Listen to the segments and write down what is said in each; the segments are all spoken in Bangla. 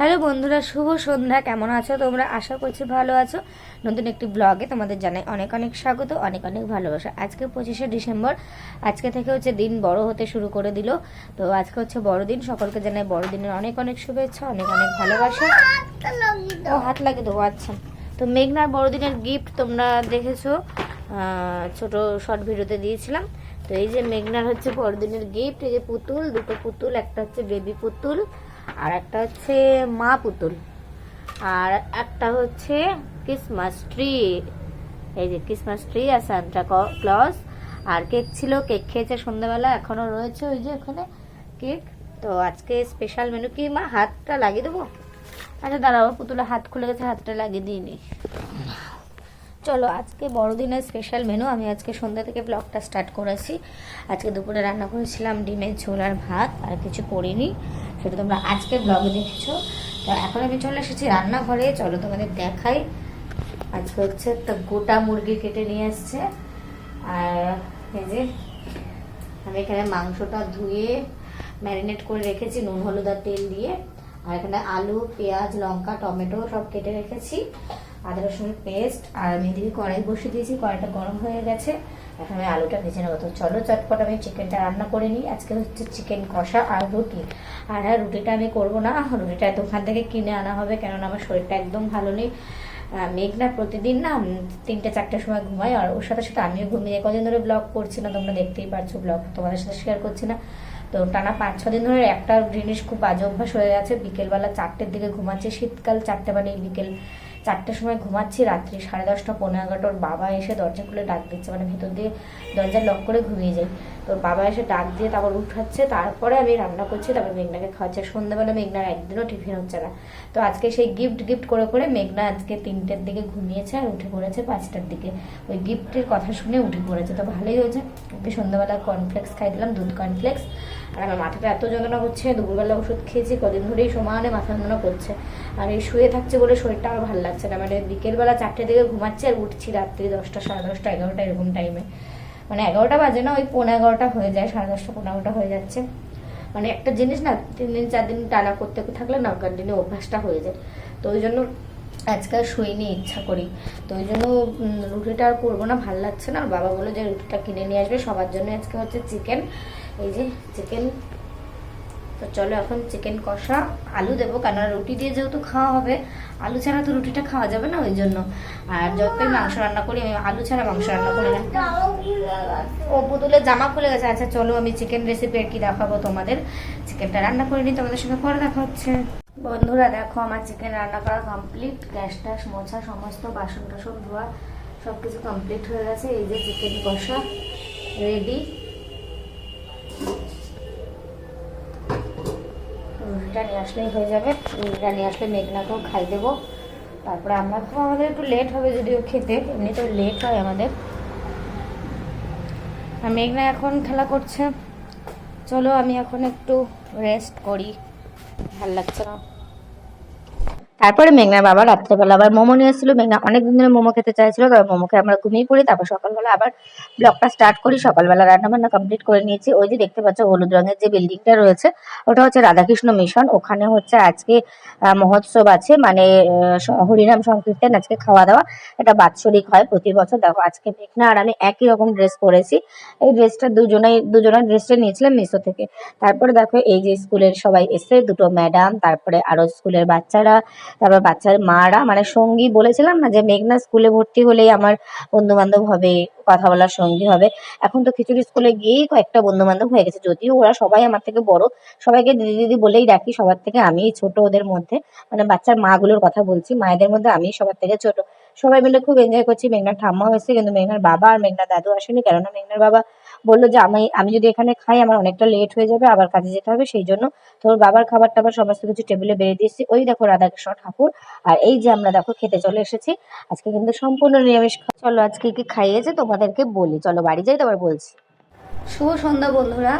হ্যালো বন্ধুরা, শুভ সন্ধ্যা। কেমন আছো তোমরা? আশা করছি ভালো আছো। নতুন একটি ব্লগে তোমাদের জানাই অনেক অনেক স্বাগত, অনেক অনেক ভালোবাসা। আজকে পঁচিশে ডিসেম্বর। আজকে থেকে হচ্ছে দিন বড় হতে শুরু করে দিল। তো আজকে হচ্ছে বড়দিন। সকলকে জানাই বড়দিনের অনেক অনেক শুভেচ্ছা, অনেক অনেক ভালোবাসা। ও, হাত লাগিয়ে দেবো আচ্ছা। তো মেঘনার বড়দিনের গিফট তোমরা দেখেছ। ছোট শর্ট ভিডিওতে দিয়েছিলাম। তো এই যে মেঘনার হচ্ছে বড়দিনের গিফট এই যে পুতুল, দুটো পুতুল, একটা হচ্ছে বেবি পুতুল। আর একটা হচ্ছে মা পুতুল। আর একটা হচ্ছে ক্রিসমাস ট্রি এই যে ক্রিসমাস ট্রি আর সান্টা ক্লজ আর কেক ছিল, কেক খেয়েছে সন্ধ্যাবেলা এখনও রয়েছে ওই যে ওখানে কেক। তো আজকে স্পেশাল মেনু কি মা? হাতটা লাগিয়ে দেবো? আচ্ছা দাঁড়াও, পুতুলের হাত খুলে গেছে, হাতটা লাগিয়ে দিইনি চলো, আজকে বড়দিনের স্পেশাল মেনু আমি আজকে সন্ধ্যা থেকে ব্লগটা স্টার্ট করেছি। আজকে দুপুরে রান্না করেছিলাম ডিমের ঝোল আর ভাত, আর কিছু করিনি। সেটা তোমরা আজকে ব্লগে দেখেছ। তো এখন আমি চলে এসেছি রান্নাঘরে। চলো তোমাদের দেখাই। আজকে হচ্ছে একটা গোটা মুরগি কেটে নিয়ে এসছে আর এই যে, আমি এখানে মাংসটা ধুয়ে ম্যারিনেট করে রেখেছি, নুন, হলুদ আর তেল দিয়ে। আর এখানে আলু, পেঁয়াজ, লঙ্কা, টমেটো সব কেটে রেখেছি। আদা রসুনের পেস্ট আর আমি এদিকে কড়াই বসিয়ে দিয়েছি। কড়াইটা গরম হয়ে গেছে। এখন আলুটা ভেজে নেব। তো চলো চটপট আমি চিকেনটা রান্না করে নিই। আজকে হচ্ছে চিকেন কষা আর রুটি। আর হ্যাঁ রুটিটা আমি করব না। রুটিটা দোকান থেকে কিনে আনা হবে, কেননা আমার শরীরটা একদম ভালো নেই। মেঘনা প্রতিদিন না তিনটে, চারটের সময় ঘুমায়। আর ওর সাথে সাথে আমিও ঘুমিয়ে কদিন ধরে ব্লগ করছি না, তোমরা দেখতেই পারছ ব্লগ তোমাদের সাথে শেয়ার করছি না। তো টানা পাঁচ, ছ দিন ধরে একটা জিনিস খুব বাজে অভ্যাস হয়ে গেছে। বিকেলবেলা চারটের দিকে ঘুমাচ্ছি। শীতকাল চারটে মানে বিকেল। চারটের সময় ঘুমাচ্ছি, রাত্রি সাড়ে দশটা পনেরো এগারোটা, ওর বাবা এসে দরজা খুলে ডাক দিচ্ছে মানে ভেতর দিয়ে দরজা লক করে ঘুমিয়ে যাই তোর বাবা এসে ডাক দিয়ে তারপর উঠাচ্ছে, তারপরে আমি রান্না করছি, তারপর মেঘনাকে খাওয়াচ্ছে। সন্ধ্যাবেলা মেঘনার একদিনও টিফিন হচ্ছে না। তো আজকে সেই গিফট গিফট করে করে মেঘনা আজকে তিনটের দিকে ঘুমিয়েছে আর উঠে পড়েছে পাঁচটার দিকে। ওই গিফটের কথা শুনে উঠে পড়েছে। তো ভালোই হয়েছে। ওকে সন্ধ্যাবেলা কর্নফ্লেক্স খাই দিলাম, দুধ কর্নফ্লেক্স আর আমার মাথাটা এত যন্ত্রণা করছে, দুপুরবেলা ওষুধ খেয়েছি, কদিন ধরেই সমানে মাথা যন্ত্রণা করছে। আর এই শুয়ে থাকছে বলে শরীরটা আমার ভালো লাগছে না। মানে বিকেলবেলা চারটে দিকে ঘুমাচ্ছি আর উঠছি রাত্রি দশটা, সাড়ে দশটা, এগারোটা এরকম টাইমে মানে এগারোটা বাজে না, ওই পনেরো এগারোটা হয়ে যায়, সাড়ে দশটা পনেরো এগারোটা হয়ে যাচ্ছে। মানে একটা জিনিস না, তিন দিন, চার দিন টানা করতে থাকলে না কন্টিনিউ অভ্যাসটা হয়ে যায়। তো ওই জন্য আজকে আর শুইনি ইচ্ছা করি। তো ওই জন্য রুটিটা আর করব না, ভালো লাগছে না। আর বাবা বলে যে রুটিটা কিনে নিয়ে আসবে, সবার জন্য আজকে হচ্ছে চিকেন এই যে চিকেন তো চলো এখন চিকেন কষা। আলু দেবো, কেননা রুটি দিয়ে যেহেতু খাওয়া হবে, আলু ছাড়া তো রুটিটা খাওয়া যাবে না ওই জন্য। আর যতই মাংস রান্না করি, আমি আলু ছাড়া মাংস রান্না করি না। ও পুতুলের জামা খুলে গেছে। আচ্ছা চলো আমি চিকেন রেসিপি আর কি দেখাবো তোমাদের। চিকেনটা রান্না করে নিই, তোমাদের সঙ্গে পরে দেখা হচ্ছে। বন্ধুরা, দেখো আমার চিকেন রান্না করা কমপ্লিট গ্যাস ট্যাস, মোছা, সমস্ত বাসন টাসন ধোয়া সব কিছু কমপ্লিট হয়ে গেছে। এই যে চিকেন কষা রেডি রুটিটা নিয়ে আসলেই হয়ে যাবে। রুটিটা নিয়ে আসলে মেঘনাকেও খাই দেবো। তারপরে আমরা তো আমাদের একটু লেট হবে যদিও খেতে এমনি তো লেট হয় আমাদের। আর মেঘনা এখন খেলা করছে। চলো আমি এখন একটু রেস্ট করি। ভালো লাগছে না। তারপরে মেঘনার বাবা রাত্রেবেলা আবার মোমো নিয়ে এসেছিল। মেঘনা অনেক দিন ধরে মোমো খেতে চাইছিল, তবে মোমোকে আমরা ঘুমিয়ে পড়ি, তারপর সকালবেলা আবার ব্লগটা স্টার্ট করি। সকালবেলা রান্না বান্না কমপ্লিট করে নিয়েছি। ওই যে দেখতে পাচ্ছ হলুদ রঙের যে বিল্ডিংটা রয়েছে, ওটা হচ্ছে রাধাকৃষ্ণ মিশন ওখানে হচ্ছে আজকে মহোৎসব আছে। মানে হরিনাম সংকীর্তন, আজকে খাওয়া দাওয়া। এটা বাৎসরিক হয় প্রতি বছর। দেখো, আজকে মেঘনা আর আমি একই রকম ড্রেস পরেছি। এই ড্রেসটা দুজনেই, দুজনের ড্রেসটা নিয়েছিলাম মিশো থেকে। তারপরে দেখো, এই যে স্কুলের সবাই এসে, দুটো ম্যাডাম তারপরে আরও স্কুলের বাচ্চারা তারপর বাচ্চার মারা মানে সঙ্গী বলেছিলাম না যে মেঘনা স্কুলে ভর্তি হলেই আমার বন্ধু বান্ধব হবে, কথা বলার সঙ্গী হবে। এখন তো খিচুড়ি স্কুলে গিয়েই কয়েকটা বন্ধু বান্ধব হয়ে গেছে। যদিও ওরা সবাই আমার থেকে বড়, সবাইকে দিদি দিদি বলেই ডাকি, সবার থেকে আমি ছোট ওদের মধ্যে। মানে বাচ্চার মাগুলোর কথা বলছি, মায়েদের মধ্যে আমি সবার থেকে ছোট। সবাই মিলে খুব এনজয় করছি। মেঘনার ঠাম্মা হয়েছে কিন্তু মেঘনার বাবা আর মেঘনার দাদু আসেনি, কেননা মেঘনার বাবা বলল যে, আমি আমি যদি এখানে খাই, আমার অনেকটা লেট হয়ে যাবে, আবার কাজে যেতে হবে, সেই জন্য তোর বাবার খাবার টাবার সমস্ত কিছু টেবিলে বেড়ে দিয়েছি ওই দেখো রাধাকৃষ্ণ ঠাকুর, আর এই যে আমরা দেখো খেতে চলে এসেছি। আজকে কিন্তু সম্পূর্ণ নিরামিষ চলো আজকে কি খাইয়েছে তোমাদেরকে বলি। চলো বাড়ি যাই তোমার বলছি। শুভ সন্ধ্যা বন্ধুরা।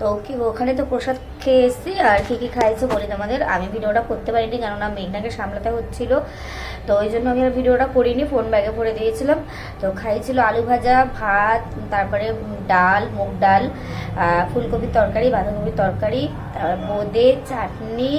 তো কি, ওখানে তো প্রসাদ খেয়ে এসেছি আর কি কি খাইছে বলি তোমাদের। আমি ভিডিওটা করতে পারিনি কেননা মেঘনাকে সামলাতে হচ্ছিল। তো ওই জন্য আমি আর ভিডিওটা করিনি ফোন ব্যাগে ভরে দিয়েছিলাম। তো খাইছিল আলু ভাজা, ভাত, তারপরে ডাল, মুগ ডাল ফুলকপির তরকারি, বাঁধাকপির তরকারি বোঁদে, চাটনি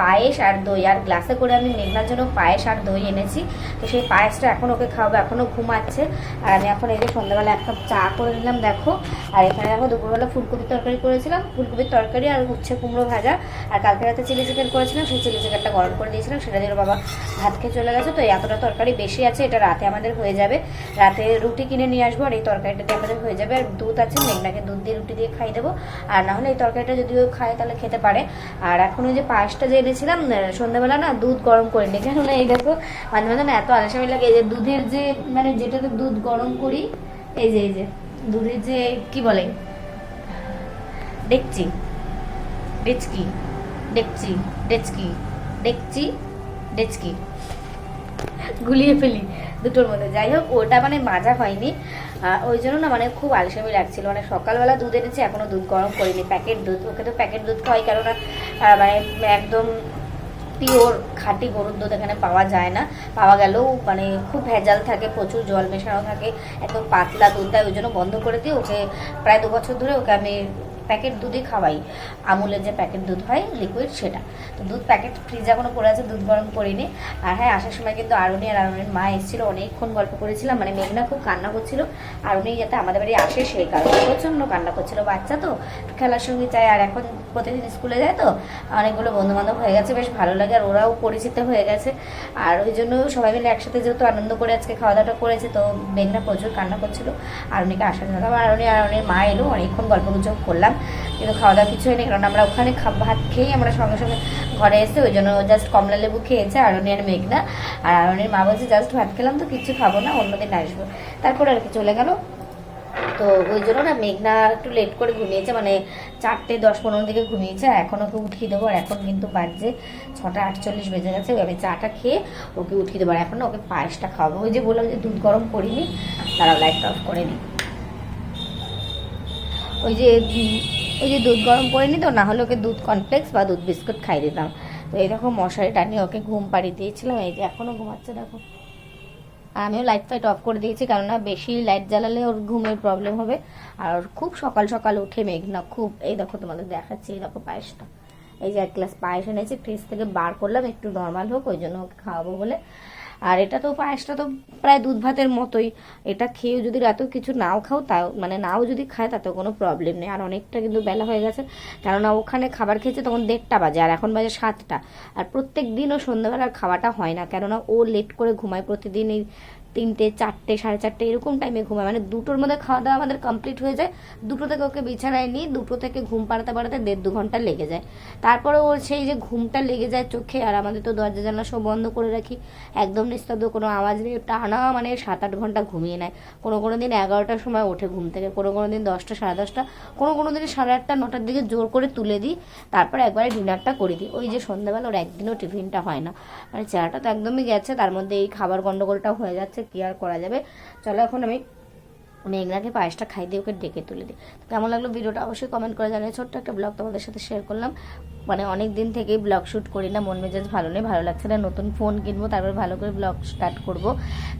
পায়েস আর দই, আর গ্লাসে করে আমি মেঘনার জন্য পায়েস আর দই এনেছি। তো সেই পায়েসটা এখন ওকে খাওয়াবো, এখনও ঘুমাচ্ছে। আর আমি এখন এই যে সন্ধ্যাবেলা এক কাপ চা করে নিলাম, দেখো। আর এখানে দেখো, দুপুরবেলা ফুলকপির তরকারি করেছিলাম। ফুলকপির তরকারি আর উচ্ছে কুমড়ো ভাজা। আর কালকে রাতে চিলি চিকেন করেছিলাম, সেই চিলি চিকেনটা গরম করে দিয়েছিলাম সেটা দিয়ে বাবা ভাত খেয়ে চলে গেছে। তো এতটা তরকারি বেশি আছে, এটা রাতে আমাদের হয়ে যাবে। রাতে রুটি কিনে নিয়ে আসব, আর এই তরকারিটাতে আমাদের হয়ে যাবে। আর দুধ আছে, মেঘনাকে দুধ দিয়ে রুটি দিয়ে খাই দেবো। আর না হলে এই তরকারিটা যদিও খায়, তাহলে খেতে পারে। আর এখন ওই যে পায়েসটা যে এনেছিলাম সন্ধ্যাবেলা না দুধ গরম করে নিই কেননা এই দেখো, মাঝে মাঝে না এত আলসামি লাগে, এই যে দুধের যে মানে যেটাতে দুধ গরম করি, এই যে এই যে, দুধের যে, কি বলে? দেখছি ডেচকি, ডেকচি ডেচকি ডেকচি, ডেচকি। গুলিয়ে ফেলি দুটোর মধ্যে। যাই হোক, ওটা মানে মাজা হয়নি। ওই জন্য না মানে খুব আলসেমি লাগছিল। মানে সকালবেলা দুধ এনেছি, এখনও দুধ গরম করিনি। প্যাকেট দুধ, ওকে তো প্যাকেট দুধ খাওয়াই, কেননা মানে একদম পিওর খাঁটি গরুর দুধ এখানে পাওয়া যায় না। পাওয়া গেলেও মানে খুব ভেজাল থাকে, প্রচুর জল মেশানো থাকে, একদম পাতলা দুধ। দেয় ওই জন্য বন্ধ করে দিয়ে ওকে প্রায় দু বছর ধরে ওকে আমি প্যাকেট দুধই খাওয়াই। আমুলের যে প্যাকেট দুধ হয় লিকুইড সেটা। তো দুধ প্যাকেট ফ্রিজ এখনও পড়ে আছে, দুধ গরম করিনি। আর হ্যাঁ আসার সময় কিন্তু আরুনি আর আরুনির মা এসেছিল, অনেকক্ষণ গল্প করেছিলাম মানে মেঘনা খুব কান্না করছিল। আরুনি যাতে আমাদের বাড়ি আসে সেই কারণে প্রচণ্ড কান্না করছিল। বাচ্চা তো খেলার সঙ্গে চায় আর এখন প্রতিদিন স্কুলে যায় তো, অনেকগুলো বন্ধু বান্ধব হয়ে গেছে, বেশ ভালো লাগে, আর ওরাও পরিচিত হয়ে গেছে। আর ওই জন্য সবাই মিলে একসাথে যেহেতু আনন্দ করে আজকে খাওয়া দাওয়াটা করেছে, তো মেঘনা প্রচুর কান্না করছিল। আরুনিকে আসার জন্য। আরুনি আর আরুনির মা এলো, অনেকক্ষণ গল্প গুজব করলাম। কিন্তু খাওয়া দাওয়া কিছু হয়নি কারণ আমরা ওখানে ভাত খেয়েই আমরা সঙ্গে সঙ্গে ঘরে এসে ওই জন্য জাস্ট কমলা লেবু খেয়েছে আরুনি আর মেঘনা। আর আরুনির মা বলছে, জাস্ট ভাত খেলাম তো কিছু খাব না, অন্যদিন আসব। তারপর আর কি চলে গেল। তো ওই জন্য না মেঘনা একটু লেট করে ঘুমিয়েছে মানে চারটে দশ পনেরো দিকে ঘুমিয়েছে এখন ওকে উঠিয়ে দেবো, আর এখন কিন্তু বাজছে ছটা আটচল্লিশ বেজে গেছে, আমি চাটা খেয়ে ওকে উঠিয়ে দেবো, আর এখন ওকে পায়েসটা খাওয়াবো। ওই যে বললাম যে দুধ গরম করিনি তারা লাইটটা অফ করে নিই ওই যে ওই যে দুধ গরম করে নি তো না হলে ওকে দুধ কনফ্লেক্স বা দুধ বিস্কুট খাই দিতাম। তো এই এরকম মশারি টানিয়ে ওকে ঘুম পাড়িয়ে দিয়েছিলাম, এই যে এখনও ঘুমাচ্ছে দেখো। আর আমিও লাইট ফাইট অফ করে দিয়েছি, কেননা বেশি লাইট জ্বালালে ওর ঘুমের প্রবলেম হবে। আর ওর খুব সকাল সকাল উঠে মেঘনা, খুব, এই দেখো তোমাদের দেখাচ্ছি, এই দেখো পায়েসটা। এই যে এক গ্লাস পায়েস এনেছি ফ্রিজ থেকে বার করলাম, একটু নর্মাল হোক, ওই জন্য ওকে খাওয়াবো বলে। আর এটা তো পায়েসটা তো প্রায় দুধ ভাতের মতোই। এটা খেয়ে যদি রাতেও কিছু নাও খাও, তাও মানে নাও যদি খায়, তাতেও কোনো প্রবলেম নেই। আর অনেকটা কিন্তু বেলা হয়ে গেছে, কেননা ওখানে খাবার খেয়েছে তখন দেড়টা বাজে, আর এখন বাজে সাতটা। আর প্রত্যেক দিনও সন্ধ্যাবেলার খাওয়াটা হয় না, কেননা ও লেট করে ঘুমায় প্রতিদিন এই তিনটে, চারটে, সাড়ে চারটে এরকম টাইমে ঘুমায়। মানে দুটোর মধ্যে খাওয়া দাওয়া আমাদের কমপ্লিট হয়ে যায়। দুটো থেকে ওকে বিছানায় নিয়ে দুটো থেকে ঘুম পাড়াতে পাড়াতে দেড় দু ঘণ্টা লেগে যায়। তারপরে ওর সেই যে ঘুমটা লেগে যায় চোখে, আর আমাদের তো দরজা জানলা সব বন্ধ করে রাখি। একদম নিস্তব্ধ, কোনো আওয়াজ নেই। টানা মানে সাত আট ঘণ্টা ঘুমিয়ে নেয়। কোনো কোনো দিন এগারোটার সময় ওঠে ঘুম থেকে। কোনো কোনো দিন দশটা, সাড়ে দশটা। কোনো কোনো দিন সাড়ে আটটা, নটার দিকে জোর করে তুলে দিই। তারপরে একবারে ডিনারটা করে দিই। ওই যে সন্ধ্যাবেলা ওর একদিনও টিফিনটা হয় না। মানে চেহারাটা তো একদমই গেছে। তার মধ্যে এই খাবার গন্ডগোলটা হয়ে যাচ্ছে। কি আর করা যাবে চলো এখন আমি মেঘনাকে পায়েসটা খাই দিয়ে ওকে ডেকে তুলে দিই। তো কেমন লাগল ভিডিওটা অবশ্যই কমেন্ট করে জানিয়ে ছোট্ট একটা ব্লগ তোমাদের সাথে শেয়ার করলাম। মানে অনেক দিন থেকেই ব্লগ শ্যুট করি না, মন মেজাজ ভালো নেই, ভালো লাগছে না, নতুন ফোন কিনবো, তারপর ভালো করে ব্লগ স্টার্ট করব।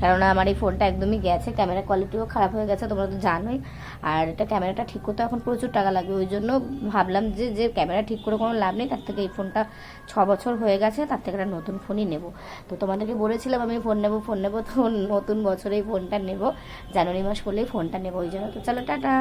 কেননা আমার এই ফোনটা একদমই গেছে ক্যামেরা কোয়ালিটিও খারাপ হয়ে গেছে, তোমরা তো জানোই। আর এটা ক্যামেরাটা ঠিক করতে এখন প্রচুর টাকা লাগবে, ওই জন্য ভাবলাম যে যে ক্যামেরা ঠিক করে কোনো লাভ নেই, তার থেকে এই ফোনটা ছ বছর হয়ে গেছে, তার থেকে একটা নতুন ফোনই নেব। তো তোমাদেরকে বলেছিলাম আমি ফোন নেব ফোন নেব, তো নতুন বছরে এই ফোনটা নেব। জানুয়ারি মাস হলেই ফোনটা নেব ওই জন্য। তো চলো টাটা।